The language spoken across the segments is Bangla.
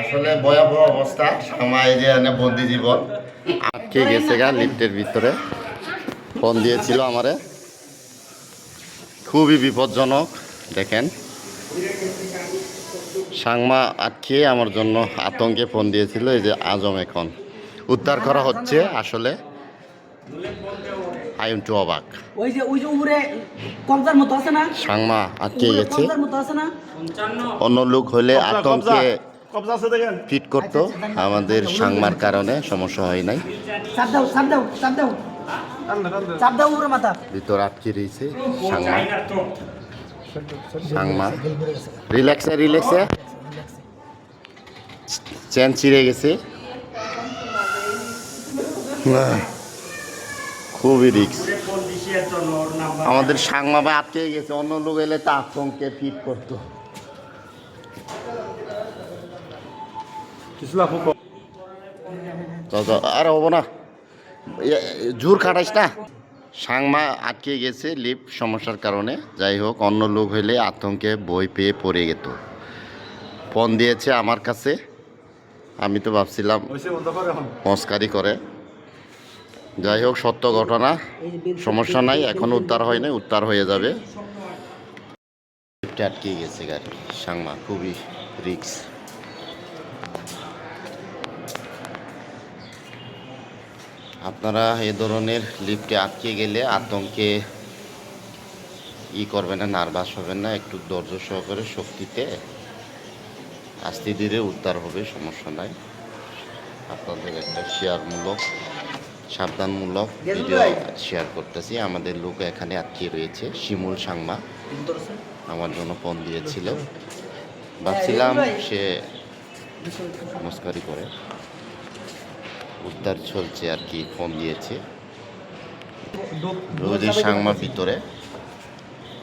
আসলে ভয়াবহ অবস্থা, সময় যে এনে বন্দি জীবন। আটকে গেছে গা লিফটের ভিতরে? ফোন দিয়েছিল আমারে। খুবই বিপজ্জনক, দেখেন। সাংমা আটকে আমার জন্য আতঙ্কে ফোন দিয়েছিল, এই যে আজম এখন। উদ্ধার করা হচ্ছে আসলে। আই এম টু অবাক ওই যে ওই যে উপরে কবজার মতো আছে না? সাংমা আটকে গেছে? কবজার মতো আছে না? অন্য লোক হলে আতঙ্কে কবজা আছে দেখেন। ফিট করতো। আমাদের সাংমার কারণে সমস্যা হয় নাই। চাপ দাও চাপ দাও চাপ দাও। চাপ দাও উপরে মাথা। ভিতর আটকে রয়েছে সাংমা। সাংমা। রিল্যাক্সে রিল্যাক্সে। চেন ছিঁড়ে গেছে। খুবই রিক্স আমাদের সাংমা ভাই আটকে গেছে অন্য লোক এলে তা আতঙ্কে ফিট করতো। কিসলা ফুক? তো তো আর হব না। জোর খাটাইস না। সাংমা আটকে গেছে লিফট সমস্যার কারণে। যাই হোক অন্য লোক হইলে আতঙ্কে বই পেয়ে পড়ে যেত ফোন দিয়েছে আমার কাছে। আমি তো ভাবছিলাম মস্কারি করে। যাই হোক, সত্য ঘটনা। সমস্যা নাই, এখন উদ্ধার হয় নাই, উদ্ধার হয়ে যাবে। আটকে গেছে গাড়ি, সাংমা, খুবই রিক্স আপনারা এ ধরনের লিফটে আটকে গেলে আতঙ্কে ই করবেন না, নার্ভাস হবেন না, একটু ধৈর্য সহকারে শক্তিতে আস্তে ধীরে উদ্ধার হবে, সমস্যা নাই। আপনাদের একটা শেয়ারমূলক সাবধানমূলক ভিডিও শেয়ার করতেছি। আমাদের লোক এখানে আটকে রয়েছে শিমুল সাংমা। আমার জন্য ফোন দিয়েছিল। ভাবছিলাম সে মস্কারি করে। উদ্ধার চলছে আর কি ফোন দিয়েছে। রোজি সাংমার ভিতরে।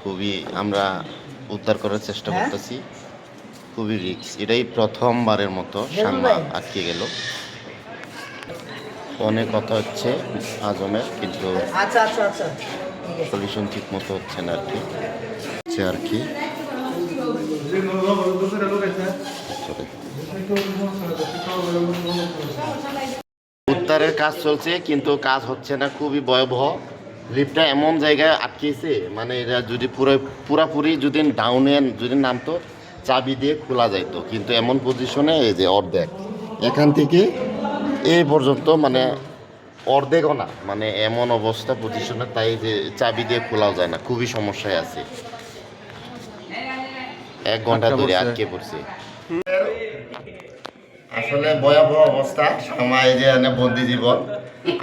খুবই আমরা উদ্ধার করার চেষ্টা করতেছি। খুবই রিক্স এটাই প্রথমবারের মতো সাংমা আটকে গেল। ফোনে কথা হচ্ছে আজমের কিন্তু আচ্ছা আচ্ছা আচ্ছা। সলিউশন ঠিক মতো হচ্ছে না আর কি। হচ্ছে আর কি। উদ্ধারের কাজ চলছে কিন্তু কাজ হচ্ছে না খুবই ভয়াবহ। লিফটটা এমন জায়গায় আটকেছে মানে এটা যদি পুরো পুরাপুরি যদি ডাউনে যদি নামতো চাবি দিয়ে খোলা যাইতো। কিন্তু এমন পজিশনে এই যে অর্ধেক। এখান থেকে এই পর্যন্ত মানে অর্ধেকও না মানে এমন অবস্থা পজিশনে তাই যে চাবি দিয়ে খোলাও যায় না খুবই সমস্যায় আছে। এক ঘণ্টা ধরে আটকে পড়ছে। আসলে ভয়াবহ অবস্থা সময় যে এনে বন্দি জীবন।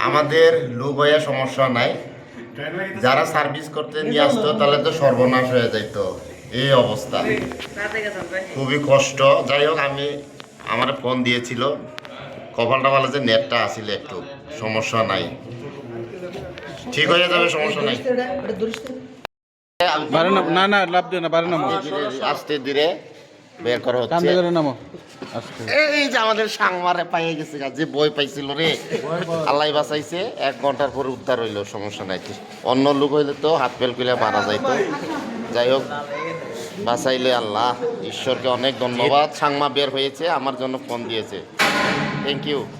আমাদের লোক হয়ে সমস্যা নাই। যারা সার্ভিস করতে নিয়ে আসতো তাহলে তো সর্বনাশ হয়ে যাইত। এই অবস্থা। খুবই কষ্ট। যাই হোক আমি আমার ফোন দিয়েছিল। কপালটা ভালো যে নেটটা আসিল একটু সমস্যা নাই। ঠিক হয়ে যাবে সমস্যা নাই। না না লাভ দিও না বারে নামো আস্তে ধীরে বের করা কান্দে করে নামো। এই যে আমাদের সাংমারে পাইয়ে গেছে যে বই পাইছিল রে। আল্লাহ বাঁচাইছে এক ঘণ্টার পরে উদ্ধার হইল সমস্যা নাই। অন্য লোক হইলে তো হাত পেল কইলে মারা যাইতো। যাই হোক বাঁচাইলে আল্লাহ। ঈশ্বরকে অনেক ধন্যবাদ। সাংমা বের হয়েছে আমার জন্য ফোন দিয়েছে। Thank you.